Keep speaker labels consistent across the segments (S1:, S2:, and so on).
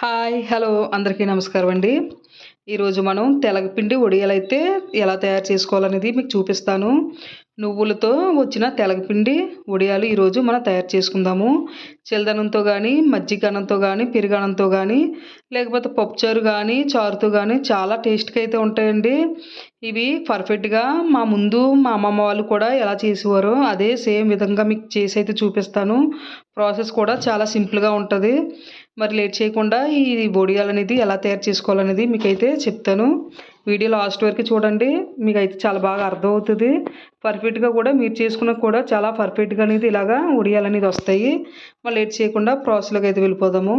S1: Hi hello అందరికీ నమస్కారం అండి. ఈరోజు మనం తెలగపిండి వడియాలైతే ఎలా తయారు చేసుకోవాలనేది మీకు చూపిస్తాను. నువ్వులతో వచ్చిన తెలగపిండి వడియాలు ఈరోజు మనం తయారు చేసుకుందాము. చిల్దనంతో కానీ మజ్జిగనంతో కానీ పెరుగనంతో కానీ లేకపోతే పప్పుచారు కానీ చారుతో కానీ చాలా టేస్ట్గా అయితే ఉంటాయండి. ఇవి పర్ఫెక్ట్గా మా ముందు మా అమ్మమ్మ వాళ్ళు కూడా ఎలా చేసేవారో అదే సేమ్ విధంగా మీకు చేసి అయితే చూపిస్తాను. ప్రాసెస్ కూడా చాలా సింపుల్గా ఉంటుంది. మరి లేట్ చేయకుండా ఈ బొడియాలు అనేది ఎలా తయారు చేసుకోవాలనేది మీకైతే చెప్తాను. వీడియో లాస్ట్ వరకు చూడండి. మీకు అయితే చాలా బాగా అర్థమవుతుంది. పర్ఫెక్ట్గా కూడా మీరు చేసుకున్న కూడా చాలా పర్ఫెక్ట్గా అనేది ఇలాగా ఉడియాలు అనేది వస్తాయి. మరి లేట్ చేయకుండా ప్రాసెస్లోకి అయితే వెళ్ళిపోదాము.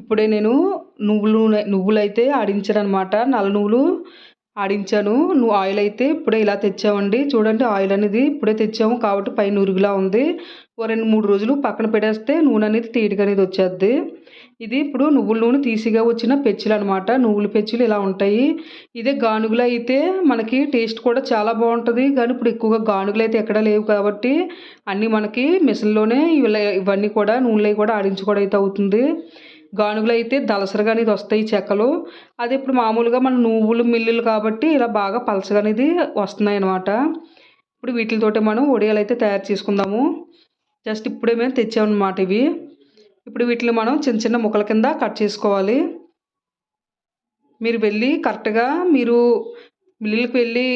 S1: ఇప్పుడే నేను నువ్వులు నువ్వులు అయితే ఆడించాను అనమాట నల్ల నువ్వులు ఆడించాను. నువ్వు ఆయిల్ అయితే ఇప్పుడే ఇలా తెచ్చామండి. చూడండి ఆయిల్ అనేది ఇప్పుడే తెచ్చాము కాబట్టి పైన ఉరుగులా ఉంది. ఓ రెండు మూడు రోజులు పక్కన పెట్టేస్తే నూనె అనేది తీయటం అనేది వచ్చేద్ది. ఇది ఇప్పుడు నువ్వుల నూనె తీసిగా వచ్చిన పెచ్చులు అనమాట నువ్వుల పెచ్చులు ఇలా ఉంటాయి. ఇదే గానుగులు అయితే మనకి టేస్ట్ కూడా చాలా బాగుంటుంది. కానీ ఇప్పుడు ఎక్కువగా గానుగులు అయితే ఎక్కడా లేవు కాబట్టి అన్నీ మనకి మిషన్లోనే ఇవన్నీ కూడా నూనెలో కూడా ఆడించుకోవడం అయితే అవుతుంది. గానుగులు అయితే దలసరగా అనేది వస్తాయి చెక్కలు. అది ఇప్పుడు మామూలుగా మన నువ్వులు మిల్లులు కాబట్టి ఇలా బాగా పలసగా అనేది వస్తున్నాయి అనమాట ఇప్పుడు వీటితోటే మనం ఒడియాలు అయితే తయారు చేసుకుందాము. జస్ట్ ఇప్పుడే మేము తెచ్చామన్నమాట ఇవి. ఇప్పుడు వీటిని మనం చిన్న చిన్న ముక్కల కింద కట్ చేసుకోవాలి. మీరు వెళ్ళి కరెక్ట్గా మీరు మిల్లులకు వెళ్ళి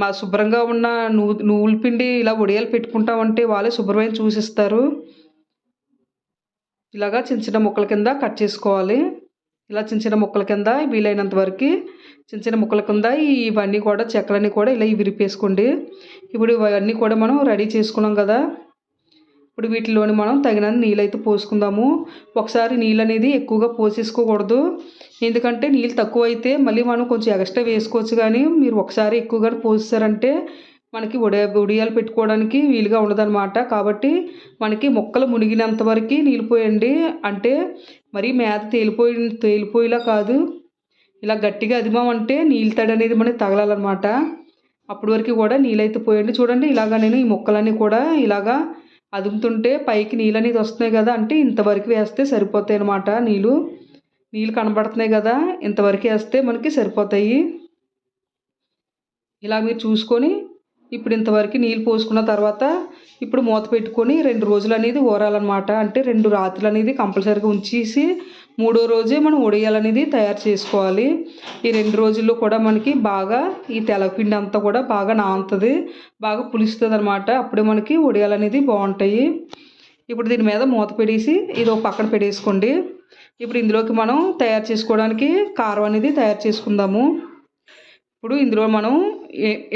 S1: మా శుభ్రంగా ఉన్న నువ్వు నువ్వుల పిండి ఇలా ఒడియాలు పెట్టుకుంటామంటే వాళ్ళే శుభ్రమైన చూసిస్తారు. ఇలాగా చిన్న చిన్న ముక్కల కింద కట్ చేసుకోవాలి. ఇలా చిన్న చిన్న ముక్కల కింద వీలైనంత వరకు చిన్న చిన్న ముక్కల కింద ఇవన్నీ కూడా చెక్కలన్నీ కూడా ఇలా విరిపేసుకోండి. ఇప్పుడు ఇవన్నీ కూడా మనం రెడీ చేసుకున్నాం కదా. ఇప్పుడు వీటిలోని మనం తగినంత నీళ్ళు అయితే పోసుకుందాము. ఒకసారి నీళ్ళు అనేది ఎక్కువగా పోసేసుకోకూడదు. ఎందుకంటే నీళ్ళు తక్కువ అయితే మళ్ళీ మనం కొంచెం ఎక్స్ట్రా వేసుకోవచ్చు కానీ మీరు ఒకసారి ఎక్కువగా పోసేసారంటే మనకి ఉడియ ఉడియాలు పెట్టుకోవడానికి వీలుగా ఉండదన్నమాట. కాబట్టి మనకి మొక్కలు మునిగినంత వరకు నీళ్ళు పోయండి. అంటే మరి మేత తేలిపోయి తేలిపోయేలా కాదు. ఇలా గట్టిగా అదిమామంటే నీళ్ళు తడి అనేది మనకి తగలాలన్నమాట. అప్పటి వరకు కూడా నీళ్ళు అయితే పోయండి. చూడండి ఇలాగా నేను ఈ మొక్కలన్నీ కూడా ఇలాగా అదుముతుంటే పైకి నీళ్ళు అనేది వస్తున్నాయి కదా అంటే ఇంతవరకు వేస్తే సరిపోతాయి అన్నమాట నీళ్ళు. నీళ్ళు కనబడుతున్నాయి కదా ఇంతవరకు వేస్తే మనకి సరిపోతాయి. ఇలా మీరు చూసుకొని ఇప్పుడు ఇంతవరకు నీళ్ళు పోసుకున్న తర్వాత ఇప్పుడు మూత పెట్టుకొని రెండు రోజులు అనేది ఊరాలన్నమాట. అంటే రెండు రాత్రులు అనేది కంపల్సరీగా ఉంచేసి మూడో రోజే మనం ఉడియాలనేది తయారు చేసుకోవాలి. ఈ రెండు రోజుల్లో కూడా మనకి బాగా ఈ తెలపిండి అంతా కూడా బాగా నానుతుంది బాగా పులుస్తుంది అనమాట అప్పుడే మనకి ఉడియాలు అనేది బాగుంటాయి. ఇప్పుడు దీని మీద మూత పెడేసి ఇది ఒక పక్కన పెట్టేసుకోండి. ఇప్పుడు ఇందులోకి మనం తయారు చేసుకోవడానికి కారం అనేది తయారు చేసుకుందాము. ఇప్పుడు ఇందులో మనం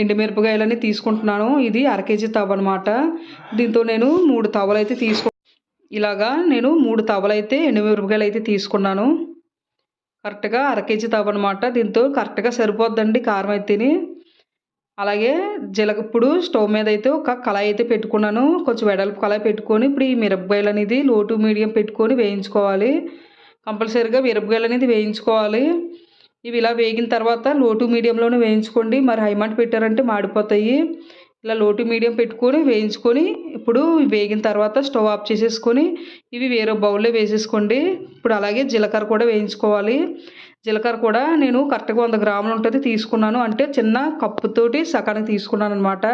S1: ఎండుమిరపకాయలన్నీ తీసుకుంటున్నాను. ఇది అర కేజీ తవ్వ అనమాట దీంతో నేను మూడు తవ్వలు అయితే తీసుకు ఇలాగా నేను మూడు తవ్వలు అయితే ఎండుమిరపకాయలు అయితే తీసుకున్నాను. కరెక్ట్గా అర కేజీ తవ్వ అనమాట దీంతో కరెక్ట్గా సరిపోద్దండి కారం అయితేని. అలాగే జీలక ఇప్పుడు స్టవ్ మీద అయితే ఒక కళాయి అయితే పెట్టుకున్నాను. కొంచెం వెడల్పు కళాయి పెట్టుకొని ఇప్పుడు ఈ మిరపకాయలు అనేది లోటు మీడియం పెట్టుకొని వేయించుకోవాలి. కంపల్సరీగా మిరపకాయలు అనేది వేయించుకోవాలి. ఇవి ఇలా వేగిన తర్వాత లోటు మీడియంలోనే వేయించుకోండి. మరి హైమాండ్ పెట్టారంటే మాడిపోతాయి. ఇలా లోటు మీడియం పెట్టుకొని వేయించుకొని ఇప్పుడు వేగిన తర్వాత స్టవ్ ఆఫ్ చేసేసుకొని ఇవి వేరే బౌల్లో వేసేసుకోండి. ఇప్పుడు అలాగే జీలకర్ర కూడా వేయించుకోవాలి. జీలకర్ర కూడా నేను కరెక్ట్గా వంద గ్రాములు ఉంటుంది తీసుకున్నాను. అంటే చిన్న కప్పుతోటి సగానికి తీసుకున్నాను అనమాట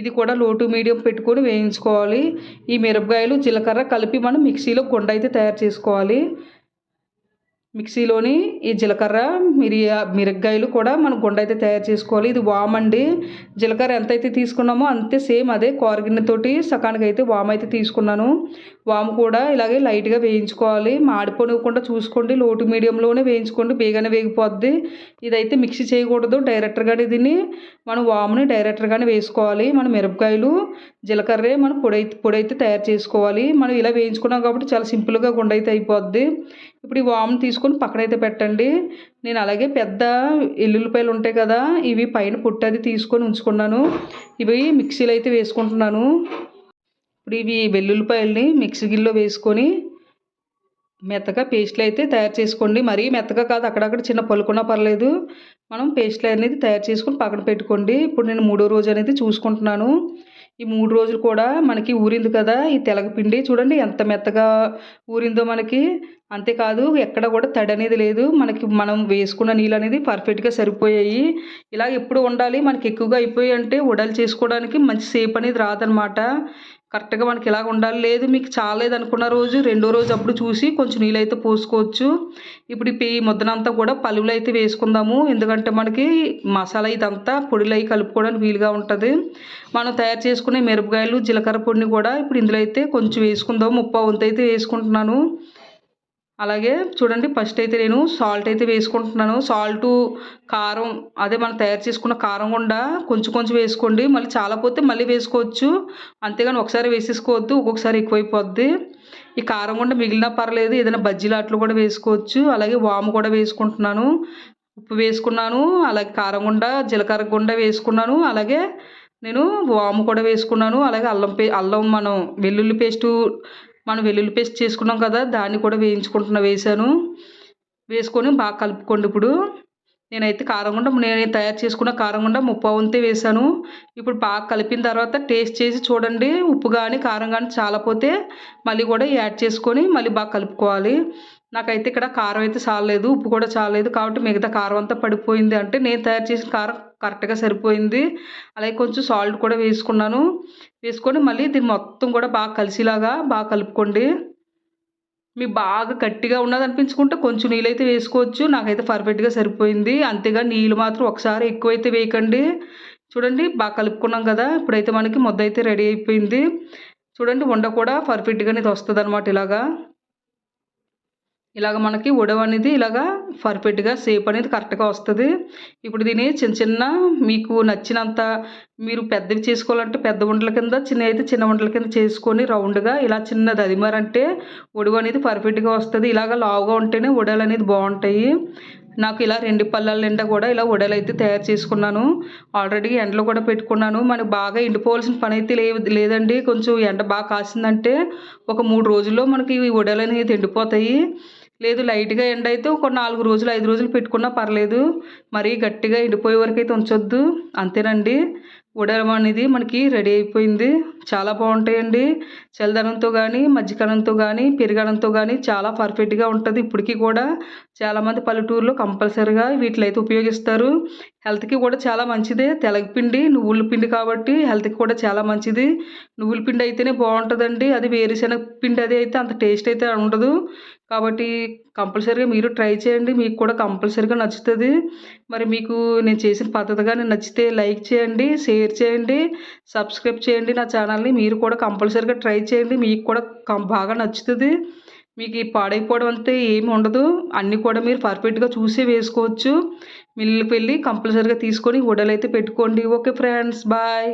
S1: ఇది కూడా లోటు మీడియం పెట్టుకొని వేయించుకోవాలి. ఈ మిరపకాయలు జీలకర్ర కలిపి మనం మిక్సీలో గుండ అయితే తయారు చేసుకోవాలి. మిక్సీలోని ఈ జీలకర్ర మిరియా మిరగ్గాయలు కూడా మనం గుండ అయితే తయారు చేసుకోవాలి. ఇది వామ్ అండి. జీలకర్ర ఎంత అయితే తీసుకున్నామో అంతే సేమ్ అదే కోరగిన్నెతోటి సకానికి అయితే వామ్ అయితే తీసుకున్నాను. వామ్ కూడా ఇలాగే లైట్గా వేయించుకోవాలి. మాడిపోనివ్వకుండా చూసుకోండి. లోటు మీడియంలోనే వేయించుకోండి. బేగానే వేగిపోద్ది. ఇదైతే మిక్సీ చేయకూడదు. డైరెక్టర్గానే దీన్ని మనం వాముని డైరెక్టర్గానే వేసుకోవాలి. మన మిరపకాయలు జీలకర్రే మనం పొడి పొడి అయితే తయారు చేసుకోవాలి. మనం ఇలా వేయించుకున్నాం కాబట్టి చాలా సింపుల్గా గుండ అయితే అయిపోద్ది. ఇప్పుడు ఈ వాము తీసుకొని పక్కనైతే పెట్టండి. నేను అలాగే పెద్ద ఎల్లుల్లిపాయలు ఉంటాయి కదా ఇవి పైన పుట్టది తీసుకొని ఉంచుకున్నాను. ఇవి మిక్సీలో అయితే వేసుకుంటున్నాను. ఇప్పుడు ఇవి వెల్లుల్లిపాయలని మిక్సీ గిల్లో వేసుకొని మెత్తగా పేస్ట్లు అయితే తయారు చేసుకోండి. మరీ మెత్తగా కాదు అక్కడక్కడ చిన్న పలుకున్నా పర్లేదు. మనం పేస్ట్లు అనేది తయారు చేసుకొని పక్కన పెట్టుకోండి. ఇప్పుడు నేను మూడో రోజు అనేది చూసుకుంటున్నాను. ఈ మూడు రోజులు కూడా మనకి ఊరింది కదా ఈ తెలగపిండి. చూడండి ఎంత మెత్తగా ఊరిందో మనకి. అంతేకాదు ఎక్కడ కూడా తడి అనేది లేదు. మనకి మనం వేసుకున్న నీళ్ళు అనేది పర్ఫెక్ట్గా సరిపోయాయి. ఇలా ఎప్పుడు ఉండాలి? మనకి ఎక్కువగా అయిపోయి అంటే వడలు చేసుకోవడానికి మంచి సేప్ అనేది రాదనమాట కరెక్ట్గా మనకి ఇలాగ ఉండాలి? లేదు మీకు చాలేదు అనుకున్న రోజు రెండో రోజు అప్పుడు చూసి కొంచెం నీళ్ళు అయితే పోసుకోవచ్చు. ఇప్పుడు ఈ ముద్దనంతా కూడా పలువులు అయితే వేసుకుందాము. ఎందుకంటే మనకి మసాలా ఇదంతా పొడిలో అయి కలుపుకోవడానికి వీలుగా ఉంటుంది. మనం తయారు చేసుకునే మిరపకాయలు జీలకర్ర పొడిని కూడా ఇప్పుడు ఇందులో అయితే కొంచెం వేసుకుందాము ముప్పా వంతు అయితే వేసుకుంటున్నాను. అలాగే చూడండి ఫస్ట్ అయితే నేను సాల్ట్ అయితే వేసుకుంటున్నాను. సాల్టు కారం అదే మనం తయారు చేసుకున్న కారం కూడా కొంచెం కొంచెం వేసుకోండి. మళ్ళీ చాలా పోతే మళ్ళీ వేసుకోవచ్చు. అంతేగాని ఒకసారి వేసేసుకోవద్దు ఒక్కొక్కసారి ఎక్కువైపోద్ది. ఈ కారం కూడా మిగిలినా పర్లేదు ఏదైనా బజ్జీలాట్లు కూడా వేసుకోవచ్చు. అలాగే వాము కూడా వేసుకుంటున్నాను. ఉప్పు వేసుకున్నాను అలాగే కారం గుండ జీలకర్ర గుండ వేసుకున్నాను. అలాగే నేను వాము కూడా వేసుకున్నాను. అలాగే అల్లం పే అల్లం మనం వెల్లుల్లి పేస్టు మనం వెల్లుల్లి పేస్ట్ చేసుకున్నాం కదా దాన్ని కూడా వేయించుకుంటున్నా వేసాను వేసుకొని బాగా కలుపుకోండి ఇప్పుడు. నేనైతే కారం గుండ నేను తయారు చేసుకున్న కారం గుండ ముప్పావు వంతే వేసాను ఇప్పుడు బాగా కలిపిన తర్వాత టేస్ట్ చేసి చూడండి ఉప్పు కానీ కారం కానీ చాలపోతే మళ్ళీ కూడా యాడ్ చేసుకొని మళ్ళీ బాగా కలుపుకోవాలి. నాకైతే ఇక్కడ కారం అయితే చాలలేదు ఉప్పు కూడా చాలలేదు కాబట్టి మిగతా కారం అంతా పడిపోయింది. అంటే నేను తయారు చేసిన కారం కరెక్ట్గా సరిపోయింది. అలాగే కొంచెం సాల్ట్ కూడా వేసుకున్నాను. వేసుకొని మళ్ళీ దీన్ని మొత్తం కూడా బాగా కలిసిలాగా బాగా కలుపుకోండి. మీకు బాగా గట్టిగా ఉన్నది అనిపించుకుంటే కొంచెం నీళ్ళైతే వేసుకోవచ్చు. నాకైతే పర్ఫెక్ట్గా సరిపోయింది. అంతేగా నీళ్ళు మాత్రం ఒకసారి ఎక్కువైతే వేయకండి. చూడండి బాగా కలుపుకున్నాం కదా. ఇప్పుడైతే మనకి ముద్ద అయితే రెడీ అయిపోయింది. చూడండి వండ కూడా పర్ఫెక్ట్గా అనేది వస్తుంది అనమాట ఇలాగా. ఇలాగ మనకి ఉడవ అనేది ఇలాగా పర్ఫెక్ట్గా సేప్ అనేది కరెక్ట్గా వస్తుంది. ఇప్పుడు దీన్ని చిన్న చిన్న మీకు నచ్చినంత మీరు పెద్దవి చేసుకోవాలంటే పెద్ద వంటల కింద చిన్న అయితే చిన్న వంటల కింద చేసుకొని రౌండ్గా ఇలా చిన్నది. అది మరి ఉడవ అనేది పర్ఫెక్ట్గా వస్తుంది. ఇలాగ లావుగా ఉంటేనే ఉడలు అనేది బాగుంటాయి. నాకు ఇలా రెండు పళ్ళల నిండా కూడా ఇలా ఉడలు అయితే తయారు చేసుకున్నాను. ఆల్రెడీ ఎండలో కూడా పెట్టుకున్నాను. మనకు బాగా ఎండిపోవాల్సిన పని అయితే లేదు లేదండి. కొంచెం ఎండ బాగా కాసిందంటే ఒక మూడు రోజుల్లో మనకి ఈ ఉడలు అనేది ఎండిపోతాయి. లేదు లైట్గా ఎండ అయితే ఒక నాలుగు రోజులు ఐదు రోజులు పెట్టుకున్నా పర్లేదు. మరీ గట్టిగా ఎండిపోయే వరకు అయితే ఉంచొద్దు. అంతేనండి. ఉడలం అనేది మనకి రెడీ అయిపోయింది. చాలా బాగుంటాయండి. చల్లదనంతో కానీ మజ్జిగనంతో కానీ పెరుగనంతో కానీ చాలా పర్ఫెక్ట్గా ఉంటుంది ఇప్పటికీ కూడా. చాలామంది పల్లెటూరులో కంపల్సరీగా వీటిలో అయితే ఉపయోగిస్తారు హెల్త్కి కూడా చాలా మంచిదే. తెలగపిండి నువ్వుల పిండి కాబట్టి హెల్త్కి కూడా చాలా మంచిది. నువ్వుల పిండి అయితేనే బాగుంటుందండి. అది వేరుశనగ పిండి అది అయితే అంత టేస్ట్ అయితే ఉండదు. కాబట్టి కంపల్సరీగా మీరు ట్రై చేయండి. మీకు కూడా కంపల్సరీగా నచ్చుతుంది. మరి మీకు నేను చేసిన పద్ధతి కానీ నచ్చితే లైక్ చేయండి షేర్ చేయండి సబ్స్క్రైబ్ చేయండి నా ఛానల్ని మీరు కూడా కంపల్సరీగా ట్రై చేయండి. మీకు కూడా బాగా నచ్చుతుంది. మీకు ఈ పాడైపోవడం అంతే ఏమి ఉండదు. అన్నీ కూడా మీరు పర్ఫెక్ట్గా చూసే వేసుకోవచ్చు. మిల్లుకి వెళ్ళి కంపల్సరీగా తీసుకొని ఉడలైతే పెట్టుకోండి. Okay friends. బాయ్.